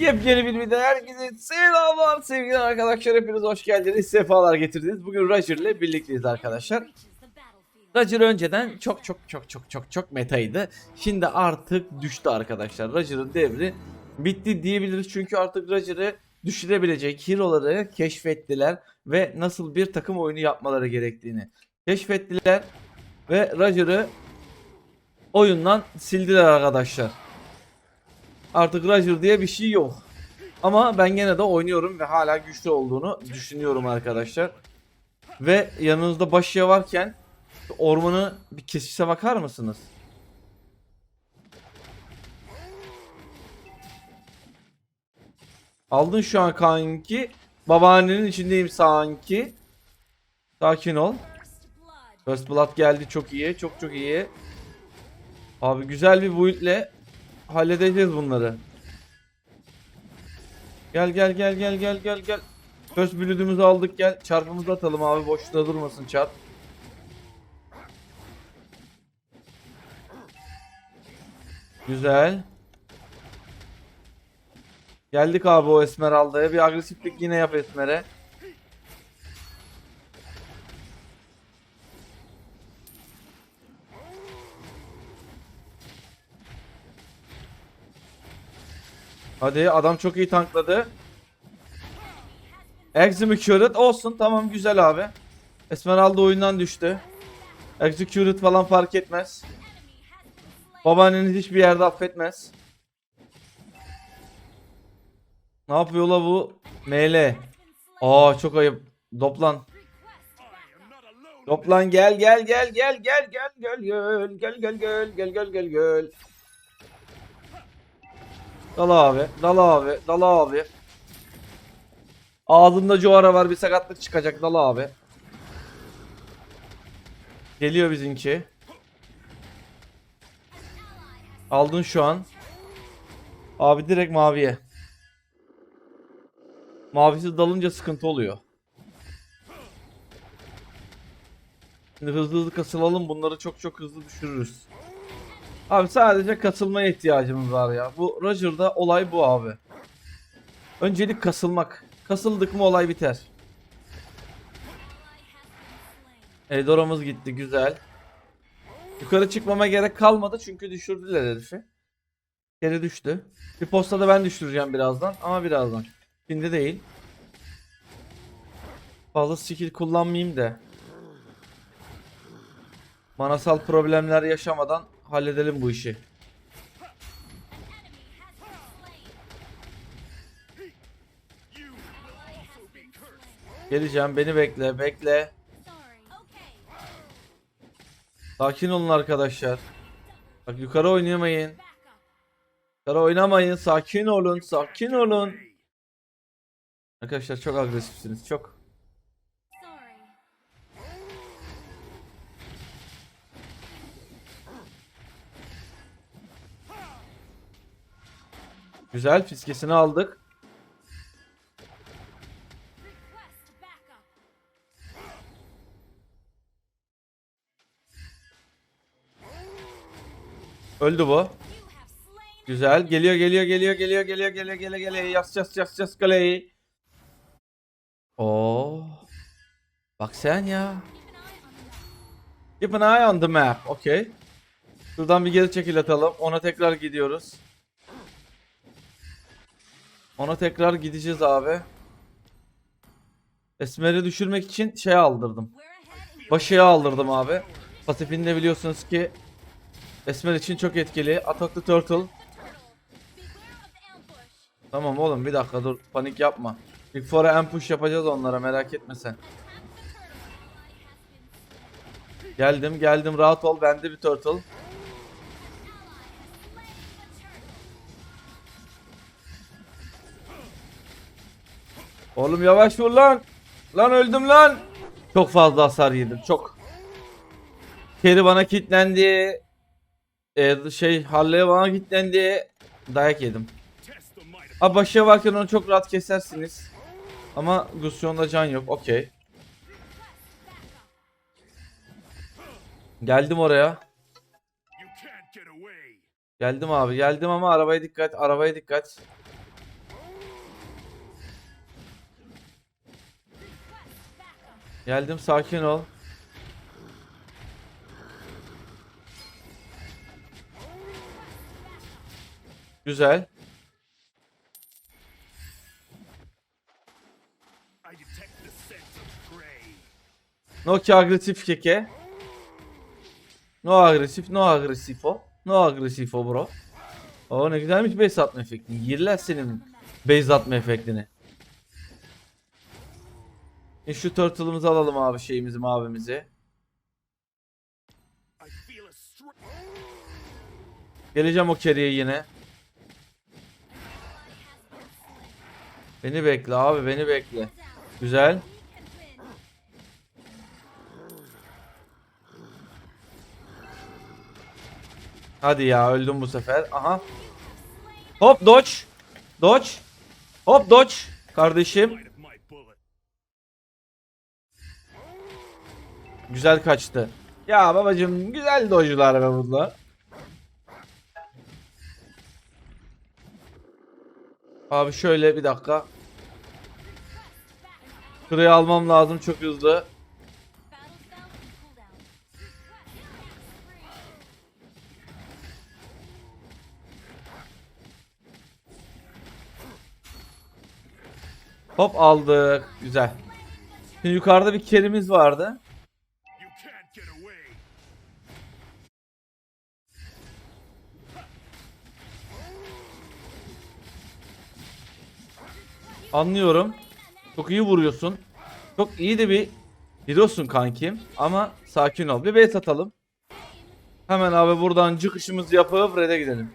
Yepyeni bir videoda herkese selamlar. Sevgili arkadaşlar hepiniz hoş geldiniz. Sefalar getirdiniz. Bugün Roger ile birlikteyiz arkadaşlar. Roger önceden çok çok çok çok çok çok metaydı. Şimdi artık düştü arkadaşlar. Roger'ın devri bitti diyebiliriz. Çünkü artık Roger'ı düşürebilecek hero'ları keşfettiler ve nasıl bir takım oyunu yapmaları gerektiğini keşfettiler ve Roger'ı oyundan sildiler arkadaşlar Artık Roger diye bir şey yok. Ama ben gene de oynuyorum ve hala güçlü olduğunu düşünüyorum arkadaşlar. Ve yanınızda başya varken ormanı bir kesişe bakar mısınız? Aldın şu an kanki. Babaannenin içindeyim sanki. Sakin ol. First Blood geldi çok iyi. Çok çok iyi. Abi güzel bir build'le halledeceğiz bunları. Gel gel gel gel gel gel gel. First Blood'ümüzü aldık gel. Çarpımızı atalım abi boşta durmasın çarp. Güzel. Geldik abi o Esmeralda'ya. Bir agresiflik yine yap Esmer'e. Hadi adam çok iyi tankladı. Executed olsun tamam güzel abi. Esmeralda oyundan düştü. Executed falan fark etmez. Babaanneniz hiçbir yerde affetmez. Ne yapıyor la bu? ML. Aa çok ayıp. Doplan. Doplan gel gel gel gel gel gel gel gel gel gel gel gel gel gel gel. Dal abi, dal abi, dal abi. Ağzında Joara var bir sakatlık çıkacak dal abi. Geliyor bizimki. Aldın şu an. Abi direkt maviye. Mavisi dalınca sıkıntı oluyor. Şimdi hızlı hızlı kasılalım bunları çok çok hızlı düşürürüz. Abi sadece kasılmaya ihtiyacımız var ya. Bu Roger'da olay bu abi. Öncelik kasılmak. Kasıldık mı olay biter. Eldora'mız gitti güzel. Yukarı çıkmama gerek kalmadı çünkü düşürdüler herifi. Geri düştü. Bir postada ben düşüreceğim birazdan ama birazdan. Şimdi değil. Fazla skill kullanmayayım da. Manasal problemler yaşamadan halledelim bu işi. Geleceğim beni bekle bekle. Sakin olun arkadaşlar. Bak yukarı oynamayın. Yukarı oynamayın. Sakin olun. Sakin olun. Arkadaşlar çok agresifsiniz. Çok. Güzel fiskesini aldık. Öldü bu. Güzel. Geliyor geliyor geliyor geliyor geliyor geliyor geliyor geliyor. Yas yas yas yas kaleyi. Oo. Bak sen ya. Keep an eye on the map. Okay. Şuradan bir geri çekil atalım. Ona tekrar gidiyoruz. Ona tekrar gideceğiz abi. Esmer'i düşürmek için şey aldırdım. Başıya aldırdım abi. Pasifinde biliyorsunuz ki Esmer için çok etkili. Attack the Turtle. Tamam oğlum bir dakika dur panik yapma. Big Four'a ampush yapacağız onlara merak etme sen. Geldim geldim rahat ol bende bir turtle. Oğlum yavaş vur lan. Lan öldüm lan. Çok fazla hasar yedim çok. Keri bana kilitlendi. Ee, şey Harley'e bana kilitlendi. Dayak yedim. Abi başa varken onu çok rahat kesersiniz. Ama Gusion'da can yok. Okey. Geldim oraya. Geldim abi geldim ama arabaya dikkat arabaya dikkat. Geldim sakin ol. Güzel. I detect the scent of prey. Noki agresif keke. No agresif, no agresifo. No agresifo bro. Oo ne güzelmiş base atma efektini. Yerler senin base atma efektini. E şu turtle'ımızı alalım abi şeyimizi mavimizi. Geleceğim o carry'e yine. Beni bekle abi beni bekle. Güzel. Hadi ya öldüm bu sefer. Aha. Hop dodge. Dodge. Hop dodge. Kardeşim. Güzel kaçtı. Ya babacım güzel dodge'lar be bunlar. Abi şöyle bir dakika. Şurayı almam lazım çok hızlı. Hop aldık. Güzel. Şimdi yukarıda bir kerimiz vardı. Anlıyorum. Çok iyi vuruyorsun. Çok iyi de bir hero'sun kankim. Ama sakin ol. Bir base atalım. Hemen abi buradan çıkışımızı yapıp red'e gidelim.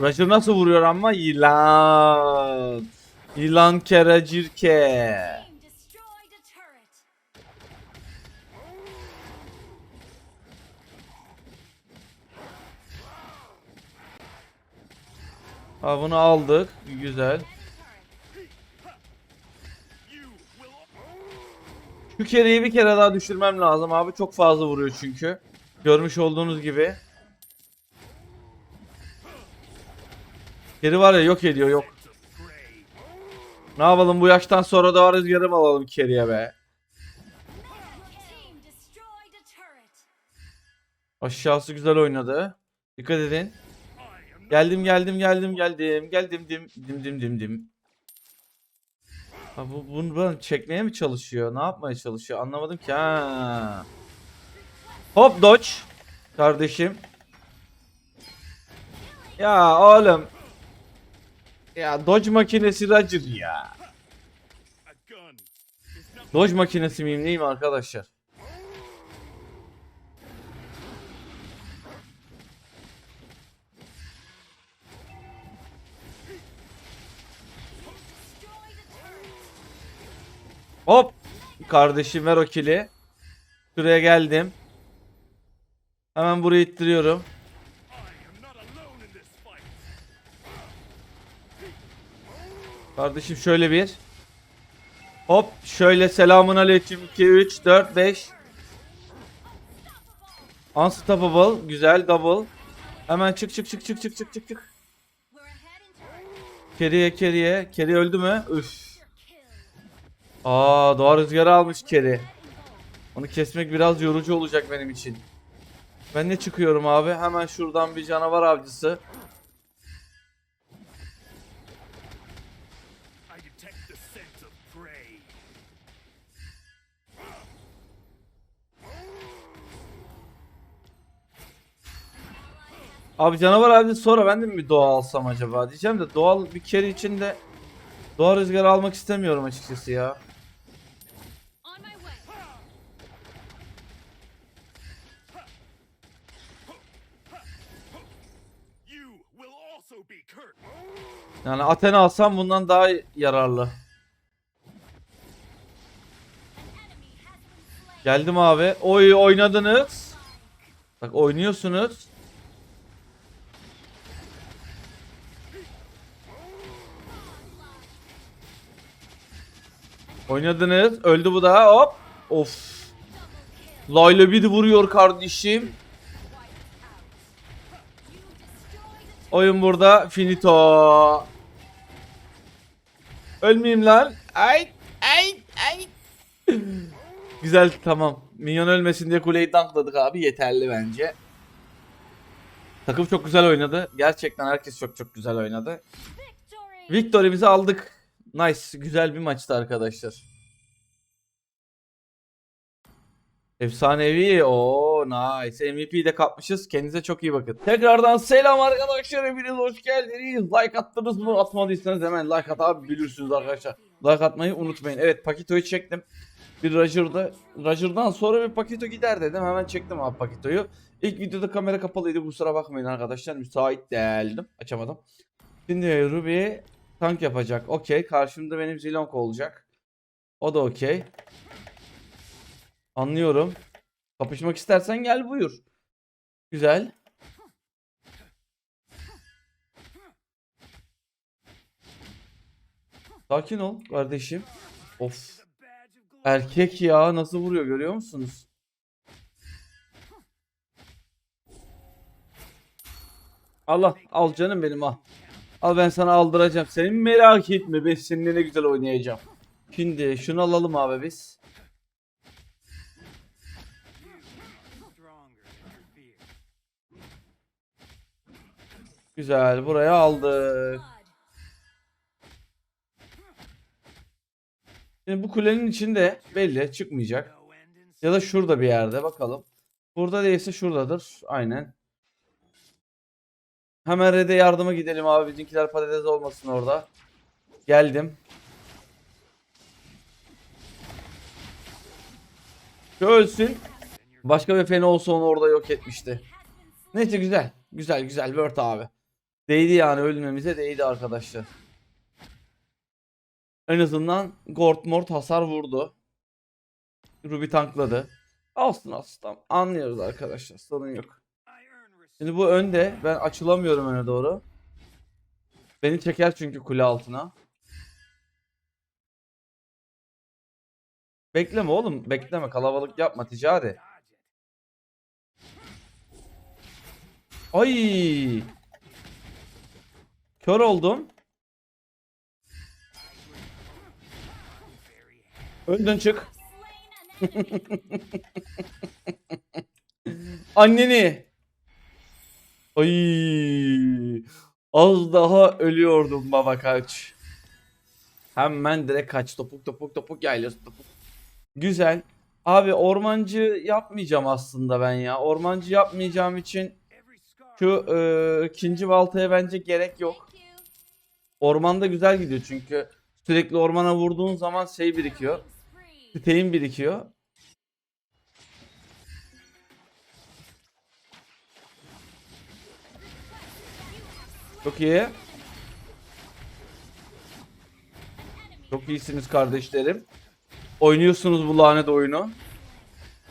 Roger nasıl vuruyor ama yılan. Yılan kere cirke. Ha bunu aldık. Güzel. Şu kereyi bir kere daha düşürmem lazım abi. Çok fazla vuruyor çünkü. Görmüş olduğunuz gibi. Keri var ya yok ediyor yok. Ne yapalım bu yaştan sonra da rüzgarı mı alalım keriye be. Aşağısı güzel oynadı. Dikkat edin. Geldim geldim geldim geldim geldim dim dim dim dim dim. Ha bu bunu bana çekmeye mi çalışıyor? Ne yapmaya çalışıyor? Anlamadım ki ha. Hop dodge. Kardeşim. Ya oğlum. Ya dodge makinesi Roger ya. Dodge makinesi miyim neyim arkadaşlar? Hop. Kardeşim ver o kili. Şuraya geldim. Hemen burayı ittiriyorum. Kardeşim şöyle bir. Hop şöyle selamun aleyküm 2 3 4 5. Unstoppable güzel double. Hemen çık çık çık çık çık çık çık çık. Keriye keriye. Keri öldü mü? Üf. Aa doğa rüzgarı almış keri. Onu kesmek biraz yorucu olacak benim için. Ben ne çıkıyorum abi? Hemen şuradan bir canavar avcısı. Abi canavar avcısı sonra ben de mi bir doğa alsam acaba diyeceğim de doğal bir kere için de doğa rüzgarı almak istemiyorum açıkçası ya. Yani Athena alsam bundan daha yararlı. Geldim abi. Oy oynadınız. Bak oynuyorsunuz. Oynadınız. Öldü bu da. Hop. Of. Layla bir vuruyor kardeşim. Oyun burada finito. Ölmeyeyim lan. Ay ay ay. Güzel tamam. Minyon ölmesin diye kuleyi tankladık abi yeterli bence. Takım çok güzel oynadı. Gerçekten herkes çok çok güzel oynadı. Victory. Victory'mizi aldık. Nice. Güzel bir maçtı arkadaşlar. Efsanevi. o nice. MVP'yi de kapmışız. Kendinize çok iyi bakın. Tekrardan selam arkadaşlar. Hepiniz hoş geldiniz. Like attınız mı? Atmadıysanız hemen like at abi. Bilirsiniz arkadaşlar. Like atmayı unutmayın. Evet Pakito'yu çektim. Bir Roger'da. Roger'dan sonra bir Pakito gider dedim. Hemen çektim abi Pakito'yu. İlk videoda kamera kapalıydı. Kusura bakmayın arkadaşlar. Müsait değildim. Açamadım. Şimdi Ruby tank yapacak. Okey. Karşımda benim Zilonk olacak. O da okey. Anlıyorum. Kapışmak istersen gel buyur. Güzel. Sakin ol kardeşim. Of. Erkek ya nasıl vuruyor görüyor musunuz? Allah al canım benim al. Al ben sana aldıracağım. Senin merak etme ben seninle ne güzel oynayacağım. Şimdi şunu alalım abi biz. Güzel buraya aldık. Şimdi bu kulenin içinde belli çıkmayacak. Ya da şurada bir yerde bakalım. Burada değilse şuradadır. Aynen. Hemen Red'e yardıma gidelim abi. Bizimkiler patates olmasın orada. Geldim. Şu ölsün. Başka bir fena olsa onu orada yok etmişti. Neyse güzel. Güzel güzel. Word abi. Değdi yani ölmemize değdi arkadaşlar. En azından Gort Mort hasar vurdu. Ruby tankladı. Olsun olsun. Anlıyoruz arkadaşlar. Sorun yok. Şimdi bu önde. Ben açılamıyorum öne doğru. Beni çeker çünkü kule altına. Bekleme oğlum. Bekleme. Kalabalık yapma ticari. Ay. Kör oldum. Önden çık. Anneni. Ay. Az daha ölüyordum baba kaç. Hemen direkt kaç topuk topuk topuk yaylası topuk. Güzel. Abi ormancı yapmayacağım aslında ben ya. Ormancı yapmayacağım için şu e, ikinci baltaya bence gerek yok. Ormanda güzel gidiyor çünkü sürekli ormana vurduğun zaman şey birikiyor. Stein birikiyor. Çok iyi. Çok iyisiniz kardeşlerim. Oynuyorsunuz bu lanet oyunu.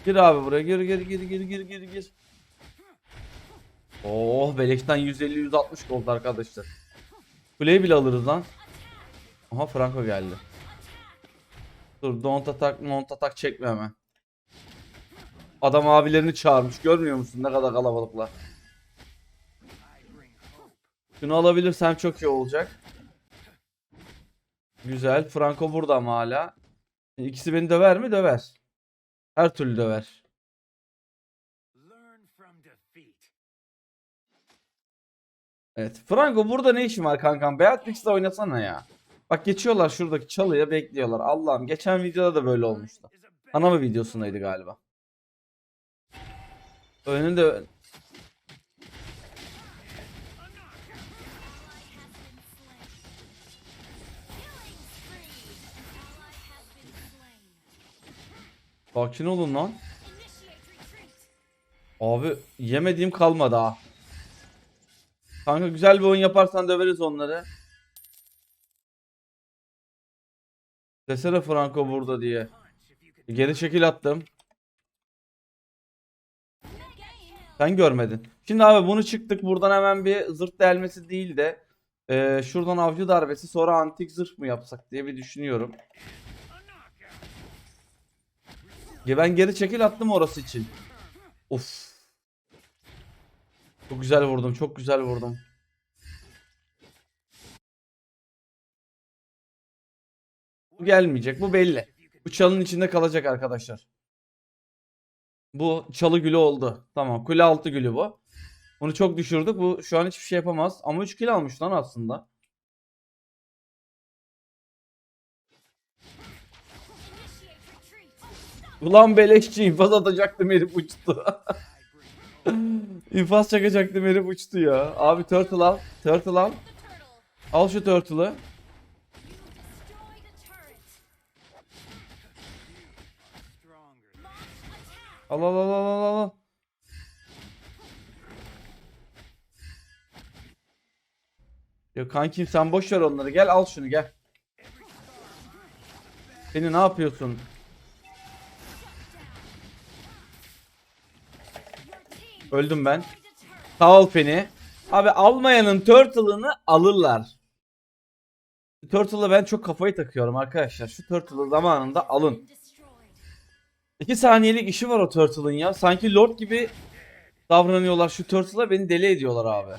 Gir abi buraya. Gir gir gir gir gir gir gir. Oh beleşten 150-160 oldu arkadaşlar. Kuleyi bile alırız lan. Aha Franco geldi. Dur don't attack don't attack çekme hemen. Adam abilerini çağırmış görmüyor musun ne kadar kalabalıklar. Şunu alabilirsem çok iyi olacak. Güzel. Franco burada ama hala. İkisi beni döver mi? Döver. Her türlü döver. Evet. Franco burada ne işin var kankam? Beatrix'le oynasana ya. Bak geçiyorlar şuradaki çalıya bekliyorlar. Allah'ım geçen videoda da böyle olmuştu. Is a better Ana mı videosundaydı galiba. Önünde sakin olun lan. Abi yemediğim kalmadı ha. Kanka güzel bir oyun yaparsan döveriz onları. Desene Franco burada diye. Geri çekil attım. Sen görmedin. Şimdi abi bunu çıktık. Buradan hemen bir zırt delmesi değil de eee, şuradan avcı darbesi sonra antik zırh mı yapsak diye bir düşünüyorum. Ben geri çekil attım orası için. Of. Çok güzel vurdum. Çok güzel vurdum. Bu gelmeyecek. Bu belli. Bu çalın içinde kalacak arkadaşlar. Bu çalı gülü oldu. Tamam. Kule altı gülü bu. Onu çok düşürdük. Bu şu an hiçbir şey yapamaz. Ama 3 kill almış lan aslında. Ulan beleşçi infaz atacaktım herif uçtu. infaz çakacaktım herif uçtu ya. Abi turtle al. Turtle al. Al şu turtle'ı. Al al al al al al. Ya kankim sen boş ver onları. Gel al şunu gel. Beni ne yapıyorsun? Öldüm ben. Sağ ol Penny. Abi almayanın turtle'ını alırlar. Turtle'a ben çok kafayı takıyorum arkadaşlar. Şu turtle'ı zamanında alın. Destroyed. 2 saniyelik işi var o turtle'ın ya. Sanki lord gibi davranıyorlar şu turtle'a beni deli ediyorlar abi.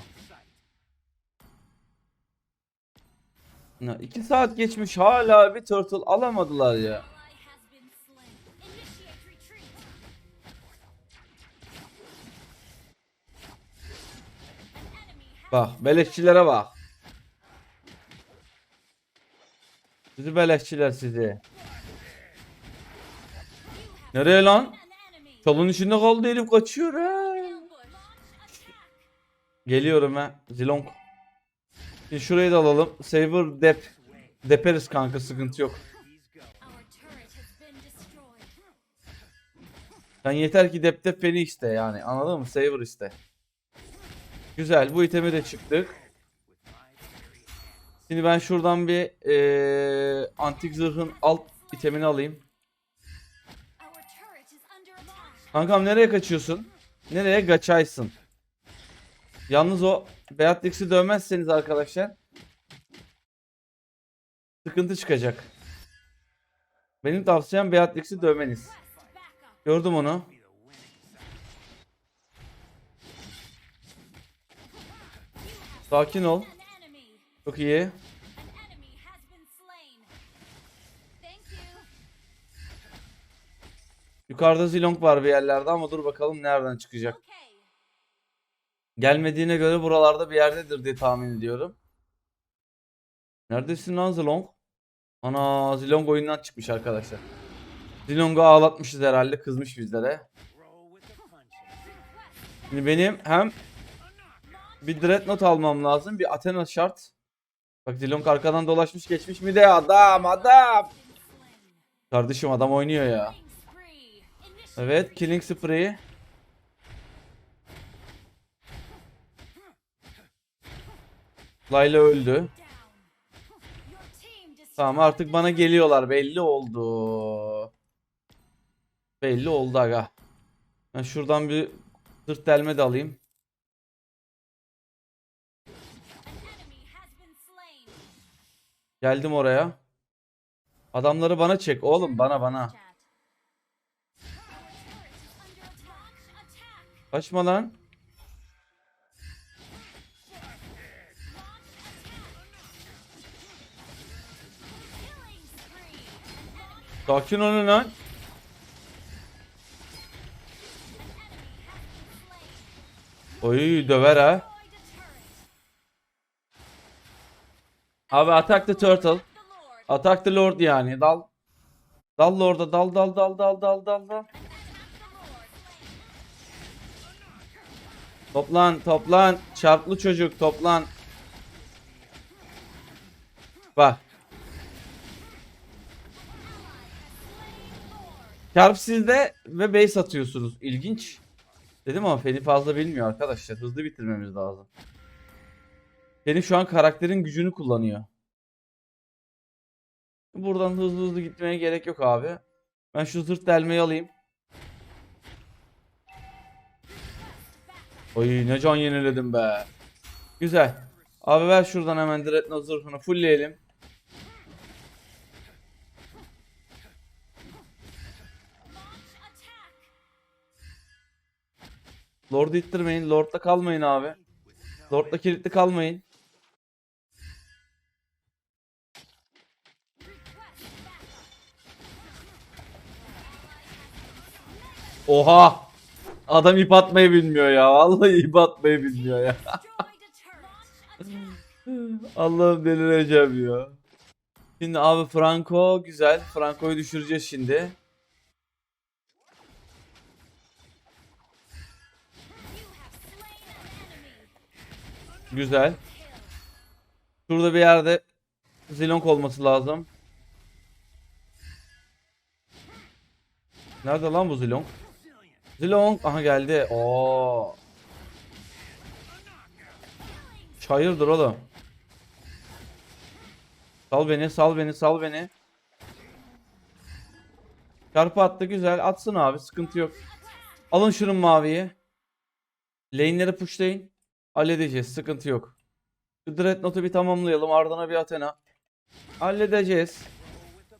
2 saat geçmiş hala bir turtle alamadılar ya. Bak beleşçilere bak. Sizi beleşçiler sizi. Nereye lan? Çalın içinde kaldı herif kaçıyor ha. Geliyorum ha. Zilong. Şimdi şurayı da alalım. Saber dep. Deperiz kanka sıkıntı yok. Sen yeter ki dep dep beni iste yani. Anladın mı? Saber iste. Güzel. Bu itemi de çıktık. Şimdi ben şuradan bir eee, antik zırhın alt itemini alayım. Kankam nereye kaçıyorsun? Nereye kaçaysın? Yalnız o Beatrix'i dövmezseniz arkadaşlar sıkıntı çıkacak. Benim tavsiyem Beatrix'i dövmeniz. Gördüm onu. Sakin ol. Çok iyi. Yukarıda Zilong var bir yerlerde ama dur bakalım nereden çıkacak. Gelmediğine göre buralarda bir yerdedir diye tahmin ediyorum. Neredesin lan Zilong? Ana Zilong oyundan çıkmış arkadaşlar. Zilong'u ağlatmışız herhalde kızmış bizlere. Şimdi benim hem bir Dreadnought almam lazım bir Athena şart. Bak Zilong arkadan dolaşmış geçmiş mi de adam adam. Kardeşim adam oynuyor ya. Evet killing spree. Layla öldü. Tamam artık bana geliyorlar belli oldu. Belli oldu aga. Ben şuradan bir sırt delme de alayım. Geldim oraya. Adamları bana çek oğlum bana bana. Kaçma lan. Sakin olun lan. Oy döver ha. Abi attack the turtle. Attack the lord yani. Dal. Dal lord'a dal dal dal dal dal dal dal. Toplan toplan. Çarplı çocuk toplan. Bak. Çarp sizde ve base atıyorsunuz. İlginç. Dedim ama Feni fazla bilmiyor arkadaşlar. Hızlı bitirmemiz lazım. Feni şu an karakterin gücünü kullanıyor. Buradan hızlı hızlı gitmeye gerek yok abi. Ben şu zırt delmeyi alayım. Oy ne can yeniledim be. Güzel. Abi ver şuradan hemen Dreadnought zırhını fullleyelim. Lord'u ittirmeyin. Lord'da kalmayın abi. Lord'da kilitli kalmayın. Oha! Adam ip atmayı bilmiyor ya. Vallahi ip atmayı bilmiyor ya. Allah'ım delireceğim ya. Şimdi abi Franco güzel. Franco'yu düşüreceğiz şimdi. Güzel. Şurada bir yerde Zilong olması lazım. Nerede lan bu Zilong? Zilong. Aha geldi. Oo. Çayırdır oğlum. Sal beni, sal beni, sal beni. Çarpı attı güzel. Atsın abi, sıkıntı yok. Alın şunun maviyi. Lane'leri pushlayın. Halledeceğiz, sıkıntı yok. Şu Dreadnought'u bir tamamlayalım. Ardına bir Athena. Halledeceğiz.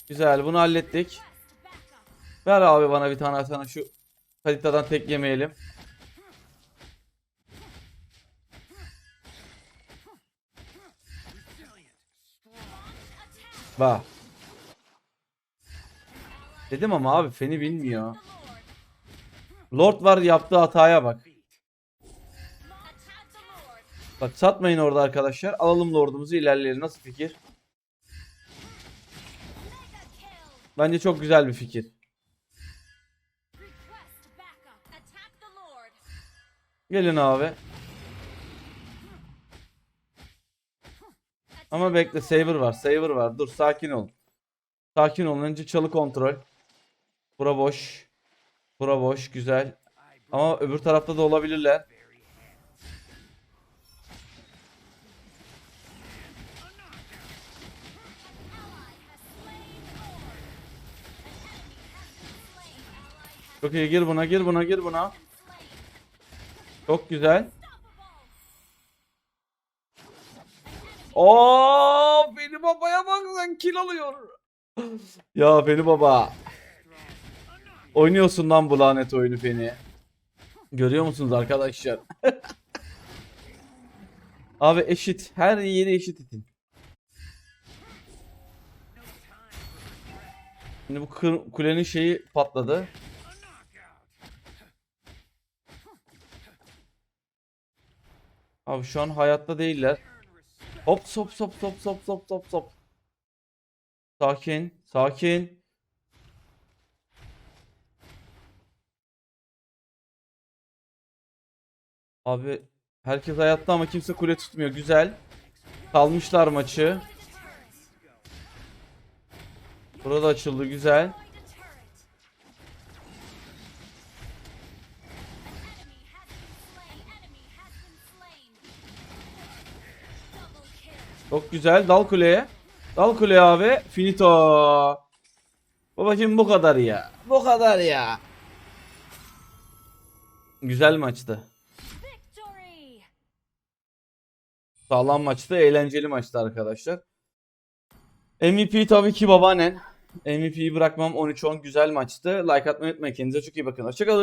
Güzel, bunu hallettik. Ver abi bana bir tane Athena şu haritadan tek yemeyelim. Bak. Dedim ama abi Feni bilmiyor. Lord var yaptığı hataya bak. Bak satmayın orada arkadaşlar. Alalım Lord'umuzu ilerleyelim. Nasıl fikir? Bence çok güzel bir fikir. Gelin abi. Ama bekle Saber var. Saber var. Dur sakin ol. Sakin olun. Önce çalı kontrol. Bura boş. Bura boş. Güzel. Ama öbür tarafta da olabilirler. Çok iyi gir buna gir buna gir buna. Çok güzel. Oo, beni babaya bak sen kill alıyor. ya beni baba. Oynuyorsun lan bu lanet oyunu beni. Görüyor musunuz arkadaşlar? Abi eşit. Her yeri eşit itin. Şimdi bu kulenin şeyi patladı. Abi şu an hayatta değiller. Hop sop sop sop sop sop sop sop. Sakin, sakin. Abi herkes hayatta ama kimse kule tutmuyor. Güzel. Kalmışlar maçı. Burada açıldı güzel. Çok güzel. Dal kuleye. Dal kuleye abi. Finito. Babacım bu kadar ya. Bu kadar ya. Güzel maçtı. Sağlam maçtı. Eğlenceli maçtı arkadaşlar. MVP tabii ki babaannen. MVP'yi bırakmam 13-10 güzel maçtı. Like atmayı unutmayın. Kendinize çok iyi bakın. Hoşçakalın.